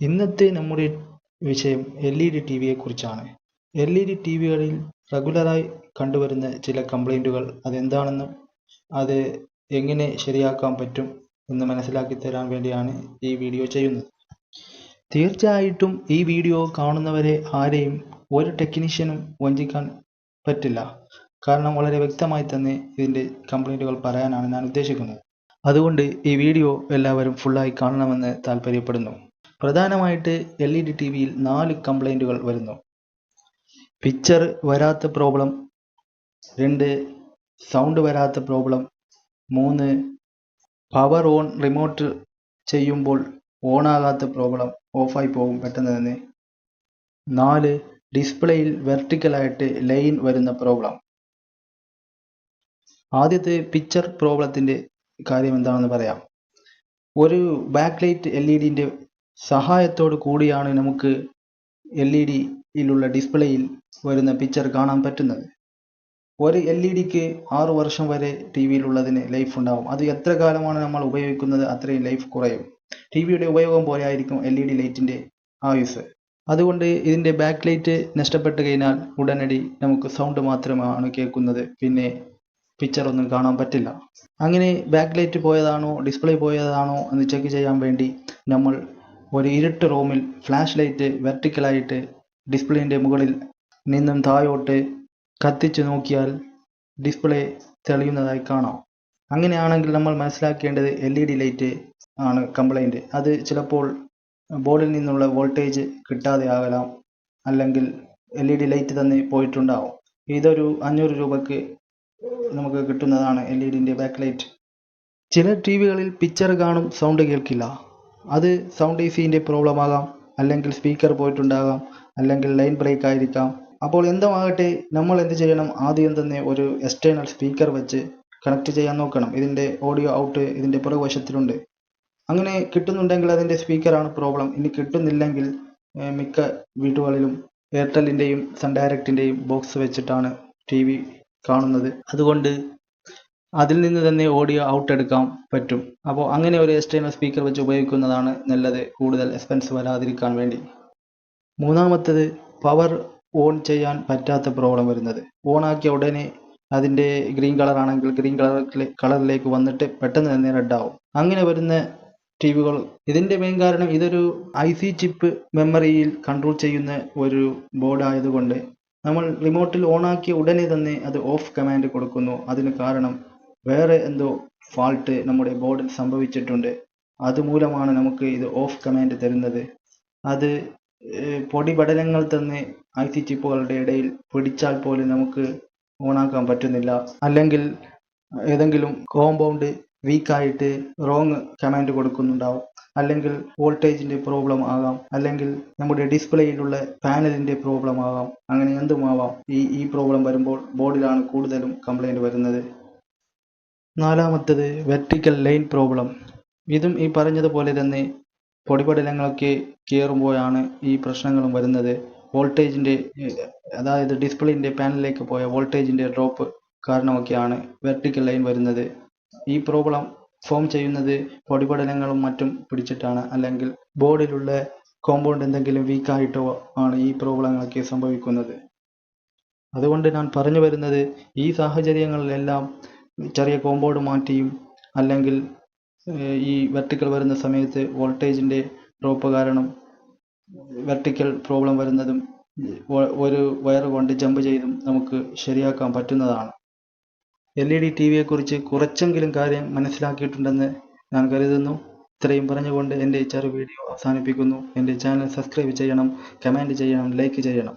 ഇന്നത്തെ നമ്മുടെ വിഷയം എൽ ഇ ഡി ടി വിയെ കുറിച്ചാണ്. എൽ ഇ ഡി ടി വികളിൽ റെഗുലറായി കണ്ടുവരുന്ന ചില കംപ്ലൈന്റുകൾ അതെന്താണെന്നും അത് എങ്ങനെ ശരിയാക്കാൻ പറ്റും എന്ന് മനസ്സിലാക്കി തരാൻ വേണ്ടിയാണ് ഈ വീഡിയോ ചെയ്യുന്നത്. തീർച്ചയായിട്ടും ഈ വീഡിയോ കാണുന്നവരെ ആരെയും ഒരു ടെക്നീഷ്യനും വഞ്ചിക്കാൻ പറ്റില്ല. കാരണം വളരെ വ്യക്തമായി തന്നെ ഇതിന്റെ കംപ്ലൈന്റുകൾ പറയാനാണ് ഞാൻ ഉദ്ദേശിക്കുന്നത്. അതുകൊണ്ട് ഈ വീഡിയോ എല്ലാവരും ഫുള്ളായി കാണണമെന്ന് താല്പര്യപ്പെടുന്നു. പ്രധാനമായിട്ട് എൽ ഇ ഡി ടി വിയിൽ നാല് കംപ്ലൈന്റുകൾ വരുന്നു. പിക്ചർ വരാത്ത പ്രോബ്ലം രണ്ട് സൗണ്ട് വരാത്ത പ്രോബ്ലം മൂന്ന് പവർ ഓൺ റിമോട്ട് ചെയ്യുമ്പോൾ ഓൺ ആകാത്ത പ്രോബ്ലം ഓഫായി പോകും പെട്ടെന്ന് തന്നെ നാല് ഡിസ്പ്ലേയിൽ വെർട്ടിക്കലായിട്ട് ലൈൻ വരുന്ന പ്രോബ്ലം ആദ്യത്തെ പിക്ചർ പ്രോബ്ലത്തിന്റെ കാര്യം എന്താണെന്ന് പറയാം. ഒരു ബാക്ക് ലൈറ്റ് എൽ ഇ ഡിന്റെ സഹായത്തോടു കൂടിയാണ് നമുക്ക് എൽ ഇ ഡിയിലുള്ള ഡിസ്പ്ലേയിൽ വരുന്ന പിക്ചർ കാണാൻ പറ്റുന്നത്. ഒരു എൽ ഇ ഡിക്ക് ആറു വർഷം വരെ ടി വിയിലുള്ളതിന് ലൈഫ് ഉണ്ടാവും. അത് എത്ര കാലമാണ് നമ്മൾ ഉപയോഗിക്കുന്നത് അത്രയും ലൈഫ് കുറയും. ടി വിയുടെ ഉപയോഗം പോലെ ആയിരിക്കും എൽ ഇ ഡി ലൈറ്റിന്റെ ആയുസ് അതുകൊണ്ട് ഇതിന്റെ ബാക്ക് ലൈറ്റ് നഷ്ടപ്പെട്ട് കഴിഞ്ഞാൽ ഉടനടി നമുക്ക് സൗണ്ട് മാത്രമാണ് കേൾക്കുന്നത്. പിന്നെ പിക്ചർ ഒന്നും കാണാൻ പറ്റില്ല. അങ്ങനെ ബാക്ക് ലൈറ്റ് പോയതാണോ ഡിസ്പ്ലേ പോയതാണോ എന്ന് ചെക്ക് ചെയ്യാൻ വേണ്ടി നമ്മൾ ഒരു ഇരുട്ട് റൂമിൽ ഫ്ലാഷ് ലൈറ്റ് വെർട്ടിക്കലായിട്ട് ഡിസ്പ്ലേന്റെ മുകളിൽ നിന്നും താഴോട്ട് കത്തിച്ചു നോക്കിയാൽ ഡിസ്പ്ലേ തെളിയുന്നതായി കാണാം. അങ്ങനെയാണെങ്കിൽ നമ്മൾ മനസ്സിലാക്കേണ്ടത് എൽ ഇ ഡി ലൈറ്റ് ആണ് കംപ്ലൈന്റ് അത് ചിലപ്പോൾ ബോർഡിൽ നിന്നുള്ള വോൾട്ടേജ് കിട്ടാതെ ആകലാം അല്ലെങ്കിൽ എൽ ഇ ഡി ലൈറ്റ് തന്നെ പോയിട്ടുണ്ടാവും. ഇതൊരു അഞ്ഞൂറ് രൂപയ്ക്ക് നമുക്ക് കിട്ടുന്നതാണ് എൽ ഇ ഡിന്റെ ബാക്ക് ലൈറ്റ് ചില ടി വികളിൽ പിക്ചർ കാണും സൗണ്ട് കേൾക്കില്ല. അത് സൗണ്ട് എ പ്രോബ്ലം ആകാം അല്ലെങ്കിൽ സ്പീക്കർ പോയിട്ടുണ്ടാകാം അല്ലെങ്കിൽ ലൈൻ ബ്രേക്ക് ആയിരിക്കാം. അപ്പോൾ എന്തുമാകട്ടെ നമ്മൾ എന്ത് ചെയ്യണം? ആദ്യം തന്നെ ഒരു എക്സ്റ്റേണൽ സ്പീക്കർ വെച്ച് കണക്ട് ചെയ്യാൻ നോക്കണം. ഇതിന്റെ ഓഡിയോ ഔട്ട് ഇതിന്റെ പുറകുവശത്തിലുണ്ട്. അങ്ങനെ കിട്ടുന്നുണ്ടെങ്കിൽ അതിന്റെ സ്പീക്കറാണ് പ്രോബ്ലം ഇനി കിട്ടുന്നില്ലെങ്കിൽ മിക്ക വീടുകളിലും എയർടെല്ലിന്റെയും സൺ ഡയറക്റ്റിന്റെയും ബോക്സ് വെച്ചിട്ടാണ് ടി വി കാണുന്നത്. അതുകൊണ്ട് അതിൽ നിന്ന് തന്നെ ഓഡിയോ ഔട്ട് എടുക്കാൻ പറ്റും. അപ്പോൾ അങ്ങനെ ഒരു എക്സ്റ്റേണൽ സ്പീക്കർ വെച്ച് ഉപയോഗിക്കുന്നതാണ് നല്ലത്. കൂടുതൽ എക്സ്പെൻസ് വരാതിരിക്കാൻ വേണ്ടി. മൂന്നാമത്തത് പവർ ഓൺ ചെയ്യാൻ പറ്റാത്ത പ്രോബ്ലം വരുന്നത്. ഓൺ ആക്കിയ ഉടനെ അതിന്റെ ഗ്രീൻ കളർ ആണെങ്കിൽ ഗ്രീൻ കളർ കളറിലേക്ക് വന്നിട്ട് പെട്ടെന്ന് തന്നെ റെഡ് ആവും. അങ്ങനെ വരുന്ന ടി വികൾ ഇതിന്റെ മെയിൻ കാരണം ഇതൊരു ഐ സി ചിപ്പ് മെമ്മറിയിൽ കൺട്രോൾ ചെയ്യുന്ന ഒരു ബോർഡ് ആയതുകൊണ്ട് നമ്മൾ റിമോട്ടിൽ ഓണാക്കിയ ഉടനെ തന്നെ അത് ഓഫ് കമാൻഡ് കൊടുക്കുന്നു. അതിന് കാരണം വേറെ എന്തോ ഫാൾട്ട് നമ്മുടെ ബോർഡിൽ സംഭവിച്ചിട്ടുണ്ട്. അതുമൂലമാണ് നമുക്ക് ഇത് ഓഫ് കമാൻഡ് തരുന്നത്. അത് പൊടിപടലങ്ങൾ തന്നെ ഐ സി ചിപ്പുകളുടെ ഇടയിൽ പിടിച്ചാൽ പോലും നമുക്ക് ഓണാക്കാൻ പറ്റുന്നില്ല. അല്ലെങ്കിൽ ഏതെങ്കിലും കോമ്പൗണ്ട് വീക്കായിട്ട് റോങ് കമാൻഡ് കൊടുക്കുന്നുണ്ടാവും. അല്ലെങ്കിൽ വോൾട്ടേജിന്റെ പ്രോബ്ലം ആകാം. അല്ലെങ്കിൽ നമ്മുടെ ഡിസ്പ്ലേയിലുള്ള പാനലിന്റെ പ്രോബ്ലം ആകാം. അങ്ങനെ എന്തുമാവാം? ഈ ഈ പ്രോബ്ലം വരുമ്പോൾ ബോർഡിലാണ് കൂടുതലും കംപ്ലൈന്റ് വരുന്നത്. നാലാമത്തത് വെർട്ടിക്കൽ ലൈൻ പ്രോബ്ലം ഇതും ഈ പറഞ്ഞതുപോലെ തന്നെ പൊടിപടലങ്ങളൊക്കെ കയറുമ്പോഴാണ് ഈ പ്രശ്നങ്ങളും വരുന്നത്. വോൾട്ടേജിന്റെ അതായത് ഡിസ്പ്ലേന്റെ പാനലിലേക്ക് പോയ വോൾട്ടേജിന്റെ ഡ്രോപ്പ് കാരണമൊക്കെയാണ് വെർട്ടിക്കൽ ലൈൻ വരുന്നത്. ഈ പ്രോബ്ലം ഫോം ചെയ്യുന്നത് പൊടിപടലങ്ങളും മറ്റും പിടിച്ചിട്ടാണ്. അല്ലെങ്കിൽ ബോർഡിലുള്ള കോമ്പൗണ്ട് എന്തെങ്കിലും വീക്കായിട്ടോ ആണ് ഈ പ്രോബ്ലങ്ങളൊക്കെ സംഭവിക്കുന്നത്. അതുകൊണ്ട് ഞാൻ പറഞ്ഞു വരുന്നത് ഈ സാഹചര്യങ്ങളിലെല്ലാം ചെറിയ കോമ്പൗണ്ട് മാറ്റിയും അല്ലെങ്കിൽ ഈ വെർട്ടിക്കൽ വരുന്ന സമയത്ത് വോൾട്ടേജിന്റെ ഡ്രോപ്പ് കാരണം വെർട്ടിക്കൽ പ്രോബ്ലം വരുന്നതും ഒരു വയർ കൊണ്ട് ജമ്പ് ചെയ്തും നമുക്ക് ശരിയാക്കാൻ പറ്റുന്നതാണ്. എൽ ഇ ഡി ടി വിയെക്കുറിച്ച് കുറച്ചെങ്കിലും കാര്യം മനസ്സിലാക്കിയിട്ടുണ്ടെന്ന് ഞാൻ കരുതുന്നു. ഇത്രയും പറഞ്ഞുകൊണ്ട് എന്റെ ചെറു വീഡിയോ അവസാനിപ്പിക്കുന്നു. എന്റെ ചാനൽ സബ്സ്ക്രൈബ് ചെയ്യണം കമന്റ് ചെയ്യണം ലൈക്ക് ചെയ്യണം.